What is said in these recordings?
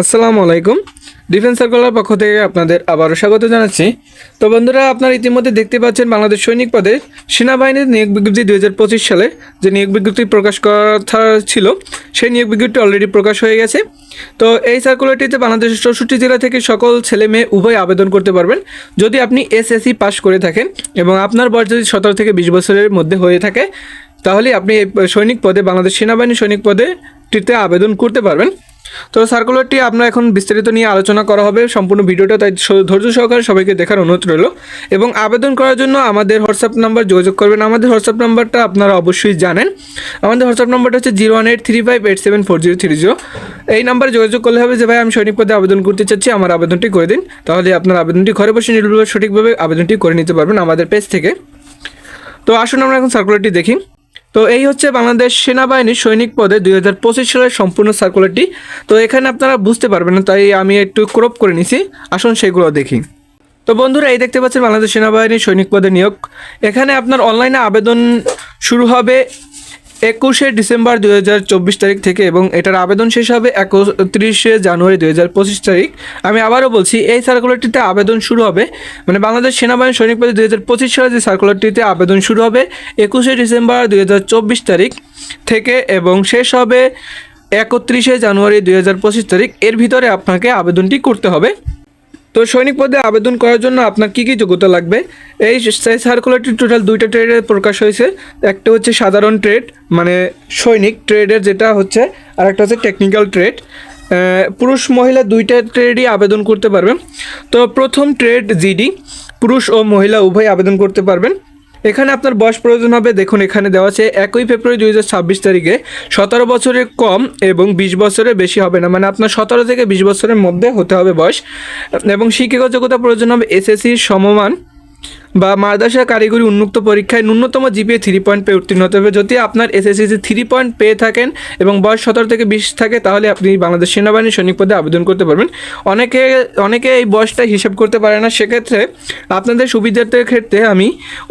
আসসালামু আলাইকুম। Defence circular পক্ষ থেকে আপনাদের আবারও স্বাগত জানাচ্ছি। তো বন্ধুরা, আপনারা ইতিমধ্যে দেখতে পাচ্ছেন বাংলাদেশ সৈনিক পদে সেনাবাহিনীর নিয়োগ বিজ্ঞপ্তি দুই হাজার পঁচিশ সালে যে নিয়োগ বিজ্ঞপ্তি প্রকাশ কথা ছিল, সেই নিয়োগ বিজ্ঞপ্তি অলরেডি প্রকাশ হয়ে গেছে। তো এই সার্কুলারটিতে বাংলাদেশের চৌষট্টি জেলা থেকে সকল ছেলে মেয়ে উভয় আবেদন করতে পারবেন। যদি আপনি এসএসসি পাস করে থাকেন এবং আপনার বয়স যদি সতেরো থেকে বিশ বছরের মধ্যে হয়ে থাকে, তাহলে আপনি সৈনিক পদে, বাংলাদেশ সেনাবাহিনী সৈনিক পদে টিতে আবেদন করতে পারবেন। তো সার্কুলারটি আপনার এখন বিস্তারিত নিয়ে আলোচনা করা হবে সম্পূর্ণ ভিডিওটা, তাই ধৈর্য সহকারে সবাইকে দেখার অনুরোধ রইল। এবং আবেদন করার জন্য আমাদের হোয়াটসঅ্যাপ নাম্বার যোগাযোগ করবেন। আমাদের হোয়াটসঅ্যাপ নাম্বারটা আপনারা অবশ্যই জানেন। আমাদের হোয়াটসঅ্যাপ নাম্বারটা হচ্ছে zero one eight three five eight seven four zero three zero এই নাম্বারে যোগাযোগ করলে হবে যে, ভাই, আমি সৈনিক পদে আবেদন করতে চাচ্ছি, আমার আবেদনটি করে দিন। তাহলে আপনার আবেদনটি ঘরে বসে নির্ভুলভাবে সঠিকভাবে আবেদনটি করে নিতে পারবেন আমাদের পেজ থেকে। তো আসুন আমরা এখন সার্কুলারটি দেখি। তো এই হচ্ছে বাংলাদেশ সেনাবাহিনীর সৈনিক পদে দুই হাজার পঁচিশ সালের সম্পূর্ণ সার্কুলারটি তো এখানে আপনারা বুঝতে পারবেন তাই আমি একটু ক্রপ করে নিছি। আসুন সেগুলো দেখি। তো বন্ধুরা, এই দেখতে পাচ্ছেন বাংলাদেশ সেনাবাহিনীর সৈনিক পদে নিয়োগ। এখানে আপনার অনলাইনে আবেদন শুরু হবে একুশে ডিসেম্বর দুই হাজার চব্বিশ তারিখ থেকে এবং এটার আবেদন শেষ হবে একত্রিশে জানুয়ারি দুই হাজার পঁচিশ তারিখ। আমি আবারও বলছি, এই সার্কুলারটিতে আবেদন শুরু হবে মানে বাংলাদেশ সেনাবাহিনী সৈনিক পদে পঁচিশ সালে যে সার্কুলারটিতে আবেদন শুরু হবে, একুশে ডিসেম্বর দুই হাজার চব্বিশ তারিখ থেকে এবং শেষ হবে একত্রিশে জানুয়ারি দুই হাজার পঁচিশ তারিখ। এর ভিতরে আপনাকে আবেদনটি করতে হবে। তো সৈনিক পদে আবেদন করার জন্য আপনার কী কী যোগ্যতা লাগবে? এই সার্কুলারটি টোটাল দুইটা ট্রেডে প্রকাশ হয়েছে। একটা হচ্ছে সাধারণ ট্রেড মানে সৈনিক ট্রেডের যেটা হচ্ছে, আর একটা হচ্ছে টেকনিক্যাল ট্রেড পুরুষ মহিলা দুইটা ট্রেডই আবেদন করতে পারবেন। তো প্রথম ট্রেড জিডি পুরুষ ও মহিলা উভয় আবেদন করতে পারবেন। এখানে আপনার বয়স প্রয়োজন হবে, দেখুন এখানে দেওয়া আছে, একই ফেব্রুয়ারি দুই হাজার ছাব্বিশ তারিখে। সতেরো বছরের কম এবং বিশ বছরের বেশি হবে না মানে আপনার সতেরো থেকে বিশ বছরের মধ্যে হতে হবে বয়স। এবং শিক্ষাগত যোগ্যতা প্রয়োজন হবে এসএসসির সমমান বা মাদ্রাসা কারিগরি উন্মুক্ত পরীক্ষায় ন্যূনতম জিপিএ থ্রি পয়েন্ট পেয়ে উত্তীর্ণ হতে হবে। যদি আপনার এসএসসি থ্রি পয়েন্ট পেয়ে থাকেন এবং বয়স সতেরো থেকে বিশ থাকে, তাহলে আপনি বাংলাদেশ সেনাবাহিনীর সৈনিক পদে আবেদন করতে পারবেন। অনেকে অনেকে এই বয়সটা হিসাব করতে পারে না। সেক্ষেত্রে আপনাদের সুবিধার্থের ক্ষেত্রে আমি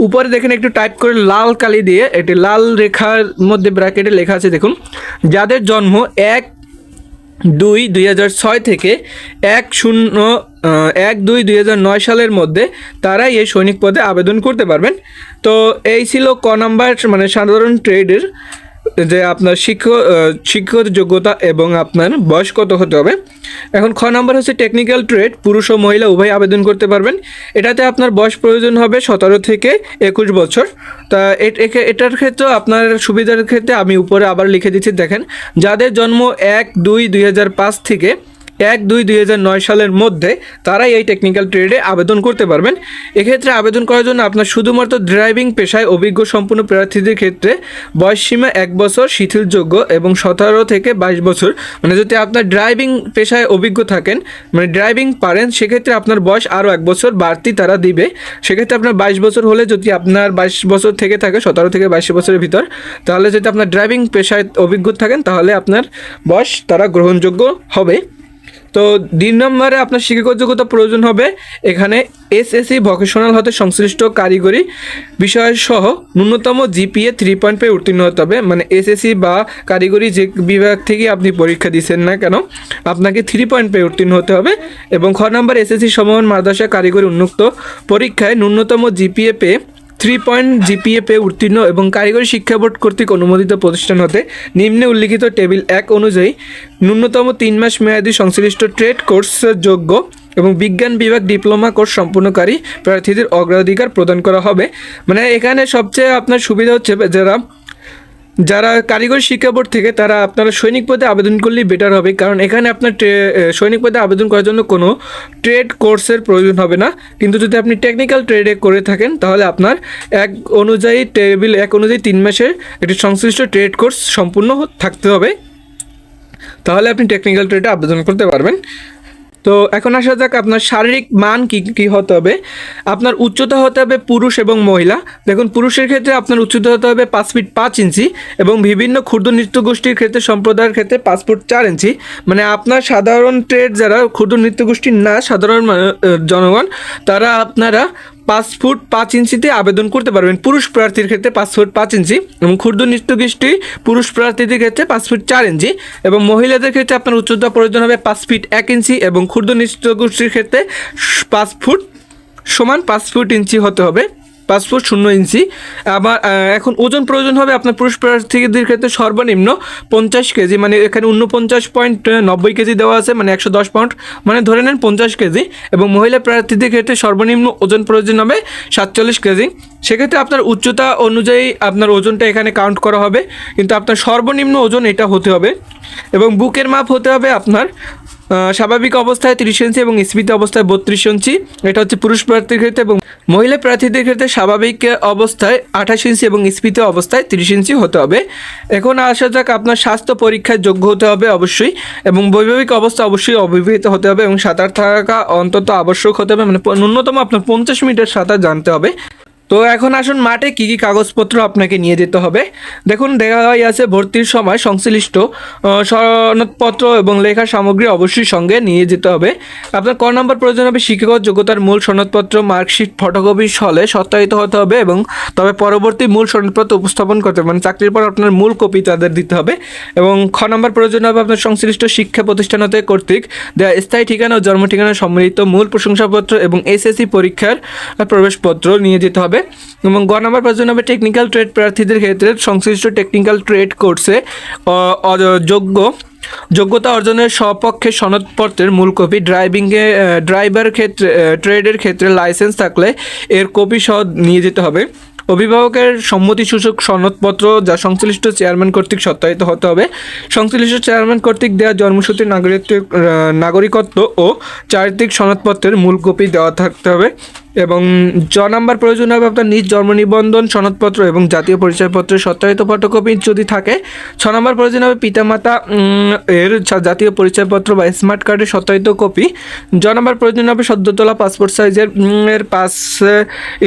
উপরে দেখেন একটু টাইপ করে লাল কালি দিয়ে একটি লাল রেখার মধ্যে ব্র্যাকেটে লেখা আছে, দেখুন। যাদের জন্ম এক দুই দুই হাজার ছয় থেকে এক শূন্য এক দুই দুই সালের মধ্যে তারাই এই সৈনিক পদে আবেদন করতে পারবেন। তো এই ছিল ক নাম্বার মানে সাধারণ ট্রেডের যে আপনার শিক্ষ আহ, শিক্ষাগত যোগ্যতা এবং আপনার বয়স কত হতে হবে। এখন খ নাম্বার হচ্ছে টেকনিক্যাল ট্রেড পুরুষ ও মহিলা উভয় আবেদন করতে পারবেন। এটাতে আপনার বয়স প্রয়োজন হবে সতেরো থেকে একুশ বছর। তা এটার ক্ষেত্রে আপনার সুবিধার ক্ষেত্রে আমি উপরে আবার লিখে দিচ্ছি দেখেন যাদের জন্ম এক দুই দুই থেকে এক দুই দুই সালের মধ্যে তারাই এই টেকনিক্যাল ট্রেডে আবেদন করতে পারবেন। এক্ষেত্রে আবেদন করার জন্য আপনার শুধুমাত্র ড্রাইভিং পেশায় অভিজ্ঞ সম্পূর্ণ প্রার্থীদের ক্ষেত্রে বয়সসীমা এক বছর, শিথিলযোগ্য এবং সতেরো থেকে বাইশ বছর। মানে যদি আপনার ড্রাইভিং পেশায় অভিজ্ঞ থাকেন মানে ড্রাইভিং পারেন, সেক্ষেত্রে আপনার বয়স আরও এক বছর বাড়তি তারা দিবে। সেক্ষেত্রে আপনার বাইশ বছর হলে যদি আপনার বাইশ বছর থেকে থাকে, সতেরো থেকে বাইশ বছরের ভিতর, তাহলে যদি আপনার ড্রাইভিং পেশায় অভিজ্ঞ থাকেন, তাহলে আপনার বয়স তারা গ্রহণযোগ্য হবে। তো তিন নম্বরে আপনার শিক্ষাগত যোগ্যতা প্রয়োজন হবে। এখানে এসএসসি ভকেশনাল হতে সংশ্লিষ্ট কারিগরি বিষয় সহ ন্যূনতম জিপিএ থ্রি পয়েন্ট পেয়ে উত্তীর্ণ হতে হবে। মানে এসএসসি বা কারিগরি যে বিভাগ থেকে আপনি পরীক্ষা দিচ্ছেন না কেন, আপনাকে থ্রি পয়েন্ট পেয়ে উত্তীর্ণ হতে হবে এবং খ নম্বর এসএসসি সমান মাদ্রাসা কারিগরি উন্মুক্ত পরীক্ষায় ন্যূনতম জিপিএ পেয়ে থ্রি পয়েন্ট জিপিএ পে উত্তীর্ণ এবং কারিগরি শিক্ষা বোর্ড কর্তৃক অনুমোদিত প্রতিষ্ঠান হতে নিম্নে উল্লিখিত টেবিল এক অনুযায়ী ন্যূনতম তিন মাস মেয়াদী সংশ্লিষ্ট ট্রেড কোর্স যোগ্য এবং বিজ্ঞান বিভাগ ডিপ্লোমা কোর্স সম্পূর্ণকারী প্রার্থীদের অগ্রাধিকার প্রদান করা হবে। মানে এখানে সবচেয়ে আপনার সুবিধা হচ্ছে যারা যারা কারিগরি শিক্ষা বোর্ড থেকে, তারা আপনারা সৈনিক পদে আবেদন করলেই বেটার হবে। কারণ এখানে আপনার সৈনিক পদে আবেদন করার জন্য কোনো ট্রেড কোর্সের প্রয়োজন হবে না। কিন্তু যদি আপনি টেকনিক্যাল ট্রেডে করে থাকেন, তাহলে আপনার এক অনুযায়ী টেবিল এক অনুযায়ী তিন মাসের একটি সংশ্লিষ্ট ট্রেড কোর্স সম্পূর্ণ থাকতে হবে। তাহলে আপনি টেকনিক্যাল ট্রেডে আবেদন করতে পারবেন। তো এখন আসা যাক আপনার শারীরিক মান কি কি হতে হবে। আপনার উচ্চতা হতে হবে পুরুষ এবং মহিলা। দেখুন, পুরুষের ক্ষেত্রে আপনার উচ্চতা হতে হবে পাঁচ ফিট পাঁচ ইঞ্চি এবং বিভিন্ন ক্ষুদ্র নৃত্য গোষ্ঠীর ক্ষেত্রে, সম্প্রদায়ের ক্ষেত্রে পাঁচ ফুট চার ইঞ্চি। মানে আপনার সাধারণ ট্রেড যারা, ক্ষুদ্র নৃত্য গোষ্ঠীর না, সাধারণ মা- জনগণ, তারা আপনারা পাঁচ ফুট পাঁচ ইঞ্চিতে আবেদন করতে পারবেন। পুরুষ প্রার্থীর ক্ষেত্রে পাঁচ ফুট পাঁচ ইঞ্চি এবং ক্ষুদ্র নৃত্যগোষ্ঠী পুরুষ প্রার্থীদের ক্ষেত্রে পাঁচ ফুট চার ইঞ্চি এবং মহিলাদের ক্ষেত্রে আপনার উচ্চতা প্রয়োজন হবে পাঁচ ফিট এক ইঞ্চি এবং ক্ষুদ্র নৃত্যগোষ্ঠীর ক্ষেত্রে পাঁচ ফুট সমান পাঁচ ফুট ইঞ্চি হতে হবে। পাঁচ ফুট শূন্য ইঞ্চি। আবার এখন ওজন প্রয়োজন হবে আপনার পুরুষ প্রার্থীদের ক্ষেত্রে সর্বনিম্ন পঞ্চাশ কেজি মানে এখানে উনপঞ্চাশ পয়েন্ট নব্বই কেজি দেওয়া আছে মানে একশো দশ পাউন্ড মানে ধরে নেন পঞ্চাশ কেজি। এবং মহিলা প্রার্থীদের ক্ষেত্রে সর্বনিম্ন ওজন প্রয়োজন হবে সাতচল্লিশ কেজি। সেক্ষেত্রে আপনার উচ্চতা অনুযায়ী আপনার ওজনটা এখানে কাউন্ট করা হবে। কিন্তু আপনার সর্বনিম্ন ওজন এটা হতে হবে। এবং বুকের মাপ হতে হবে আপনার স্বাভাবিক অবস্থায় তিরিশ ইঞ্চি এবং স্ফীত অবস্থায় বত্রিশ ইঞ্চি। এটা হচ্ছে পুরুষ প্রার্থীর ক্ষেত্রে এবং মহিলা প্রার্থীদের ক্ষেত্রে স্বাভাবিক অবস্থায় আঠাশ ইঞ্চি এবং স্ফীত অবস্থায় তিরিশ ইঞ্চি হতে হবে। এখন আসা যাক আপনার স্বাস্থ্য পরীক্ষায় যোগ্য হতে হবে অবশ্যই এবং বৈবাহিক অবস্থা অবশ্যই অবিবাহিত হতে হবে এবং সাঁতার থাকা অন্তত আবশ্যক হতে হবে। মানে ন্যূনতম আপনার পঞ্চাশ মিটার সাঁতার জানতে হবে। তো এখন আসুন মাঠে কী কী কাগজপত্র আপনাকে নিয়ে যেতে হবে। দেখুন দেখা আছে ভর্তির সময় সংশ্লিষ্ট সনদপত্র এবং লেখার সামগ্রী অবশ্যই সঙ্গে নিয়ে যেতে হবে। আপনার ক নম্বর প্রয়োজন হবে শিক্ষাগত যোগ্যতার মূল সনদপত্র, মার্কশিট, ফটোকপি হলে সত্যায়িত হতে হবে এবং তবে পরবর্তী মূল সনদপত্র উপস্থাপন করতে হবে মানে চাকরির পর আপনার মূল কপি তাদের দিতে হবে। এবং খ নম্বর প্রয়োজন হবে আপনার সংশ্লিষ্ট শিক্ষা প্রতিষ্ঠান হতে কর্তৃক দেওয়া স্থায়ী ঠিকানা ও জন্ম ঠিকানা সম্মিলিত মূল প্রশংসাপত্র এবং এসএসসি পরীক্ষার প্রবেশপত্র নিয়ে যেতে হবে। এবং গ নম্বর প্রয়োজন হবে টেকনিক্যাল ট্রেড প্রার্থীদের ক্ষেত্রে সংশ্লিষ্ট টেকনিক্যাল ট্রেড কোর্সে যোগ্য, যোগ্যতা অর্জনের সপক্ষে সনদপত্রের মূল কপি ড্রাইভিংয়ে ড্রাইভার ক্ষেত্রে ট্রেডের ক্ষেত্রে লাইসেন্স থাকলে এর কপি সহ নিয়ে যেতে হবে। অভিভাবকের সম্মতিসূচক সনদপত্র যা সংশ্লিষ্ট চেয়ারম্যান কর্তৃক সত্যায়িত হতে হবে। সংশ্লিষ্ট চেয়ারম্যান কর্তৃক দেওয়া জন্মসূত্রে নাগরিকত্ব নাগরিকত্ব ও চারিত্রিক সনদপত্রের মূল কপি দেওয়া থাকতে হবে। এবং জ নাম্বার প্রয়োজন হবে আপনার নিজ জন্ম নিবন্ধন, সনদপত্র এবং জাতীয় পরিচয়পত্রের সত্যায়িত ফটোকপি যদি থাকে। ছ নম্বর প্রয়োজন হবে পিতামাতা এর জাতীয় পরিচয়পত্র বা স্মার্ট কার্ডের সত্যায়িত কপি। জ নম্বর প্রয়োজন হবে সদ্য তোলা পাসপোর্ট সাইজের এর পাঁচ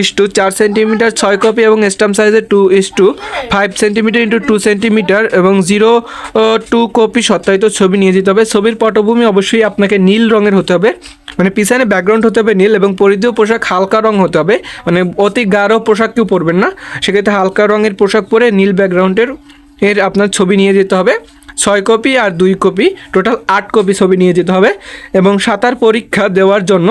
ইস টু চার সেন্টিমিটার ছয় কপি এবং স্টাম্প সাইজের two, is two five centimetre into two centimetre এবং জিরো টু কপি সত্যায়িত ছবি নিয়ে যেতে হবে। ছবির পটভূমি অবশ্যই আপনাকে নীল রঙের হতে হবে। মানে পিছনে ব্যাকগ্রাউন্ড হতে হবে নীল এবং পরিধেয় পোশাক হালকা রং হতে হবে। মানে অতি গাঢ় পোশাক কেউ পরবেন না। সেক্ষেত্রে হালকা রঙের পোশাক পরে নীল ব্যাকগ্রাউন্ডের এর আপনার ছবি নিয়ে যেতে হবে। ছয় কপি আর দুই কপি টোটাল আট কপি ছবি নিয়ে যেতে হবে এবং সাঁতার পরীক্ষা দেওয়ার জন্য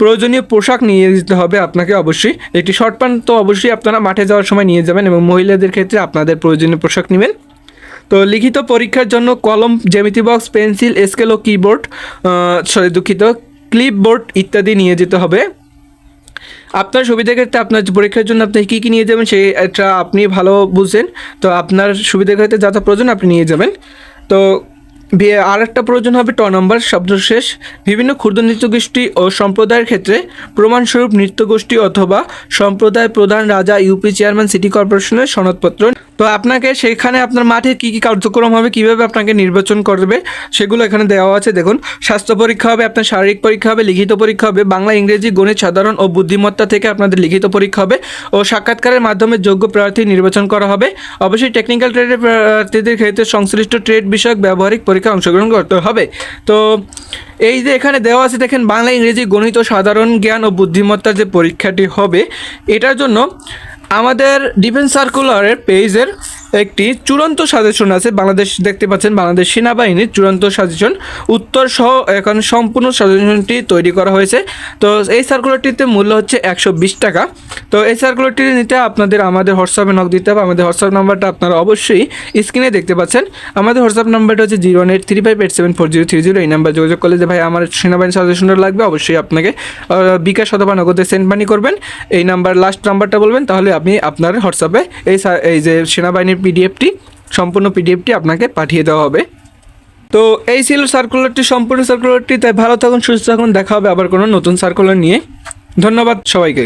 প্রয়োজনীয় পোশাক নিয়ে যেতে হবে আপনাকে অবশ্যই। একটি শর্ট প্যান্ট তো অবশ্যই আপনারা মাঠে যাওয়ার সময় নিয়ে যাবেন এবং মহিলাদের ক্ষেত্রে আপনাদের প্রয়োজনীয় পোশাক নেবেন। তো লিখিত পরীক্ষার জন্য কলম, জ্যামিতি বক্স পেন্সিল স্কেল ও কিবোর্ড সরি দুঃখিত ক্লিপবোর্ড ইত্যাদি নিয়ে যেতে হবে। আপনার সুবিধার ক্ষেত্রে আপনার পরীক্ষার জন্য আপনি কী কী নিয়ে যাবেন সেই এটা আপনি ভালো বুঝছেন। তো আপনার সুবিধার ক্ষেত্রে যা যা প্রয়োজন আপনি নিয়ে যাবেন। তো আর একটা প্রয়োজন হবে ট নম্বর, শব্দ শেষ। বিভিন্ন ক্ষুদ্র নৃত্যগোষ্ঠী ও সম্প্রদায়ের ক্ষেত্রে প্রমাণস্বরূপ নৃত্যগোষ্ঠী অথবা সম্প্রদায় প্রধান রাজা ইউপি চেয়ারম্যান সিটি কর্পোরেশনের সনদপত্র। তো আপনাকে সেখানে আপনার মাঠে কী কী কার্যক্রম হবে, কীভাবে আপনাকে নির্বাচন করবে, সেগুলো এখানে দেওয়া আছে। দেখুন, স্বাস্থ্য পরীক্ষা হবে, আপনার শারীরিক পরীক্ষা হবে, লিখিত পরীক্ষা হবে, বাংলা, ইংরেজি, গণিত, সাধারণ ও বুদ্ধিমত্তা থেকে আপনাদের লিখিত পরীক্ষা হবে ও সাক্ষাৎকারের মাধ্যমে যোগ্য প্রার্থী নির্বাচন করা হবে। অবশ্যই টেকনিক্যাল ট্রেডের প্রার্থীদের ক্ষেত্রে সংশ্লিষ্ট ট্রেড বিষয়ক, ব্যবহারিক পরীক্ষা অংশগ্রহণ করতে হবে। তো এই যে এখানে দেওয়া আছে, দেখেন বাংলা, ইংরেজি, গণিত, সাধারণ জ্ঞান ও বুদ্ধিমত্তার যে পরীক্ষাটি হবে, এটার জন্য আমাদের ডিফেন্স সার্কুলারের পেজের একটি চূড়ান্ত সাজেশন আছে। বাংলাদেশ, দেখতে পাচ্ছেন বাংলাদেশ সেনাবাহিনীর চূড়ান্ত সাজেশন। উত্তর সহ এখন সম্পূর্ণ সাজেশনটি তৈরি করা হয়েছে। তো এই সার্কুলারটিতে মূল্য হচ্ছে একশো বিশ টাকা। তো এই সার্কুলারটি নিতে আপনাদের আমাদের হোয়াটসঅ্যাপে নক দিতে হবে। আমাদের হোয়াটসঅ্যাপ নাম্বারটা আপনারা অবশ্যই স্ক্রিনে দেখতে পাচ্ছেন। আমাদের হোয়াটসঅ্যাপ নাম্বারটা হচ্ছে zero eight three five eight seven four zero three zero এই নাম্বার যোগাযোগ করলে যে ভাই আমার সেনাবাহিনী সাজেশনটা লাগবে, অবশ্যই আপনাকে বিকাশ অথবা নগদে সেন্ড মানি করবেন। এই নাম্বার লাস্ট নাম্বারটা বলবেন, তাহলে আপনি আপনার হোয়াটসঅ্যাপে এই এই যে সেনাবাহিনীর পিডিএফটি, সম্পূর্ণ পিডিএফটি আপনাকে পাঠিয়ে দেওয়া হবে। তো এই ছিল সার্কুলারটি সম্পূর্ণ সার্কুলারটি তাই ভালো থাকুন, সুস্থ থাকুন। দেখা হবে আবার কোনো নতুন সার্কুলার নিয়ে। ধন্যবাদ সবাইকে।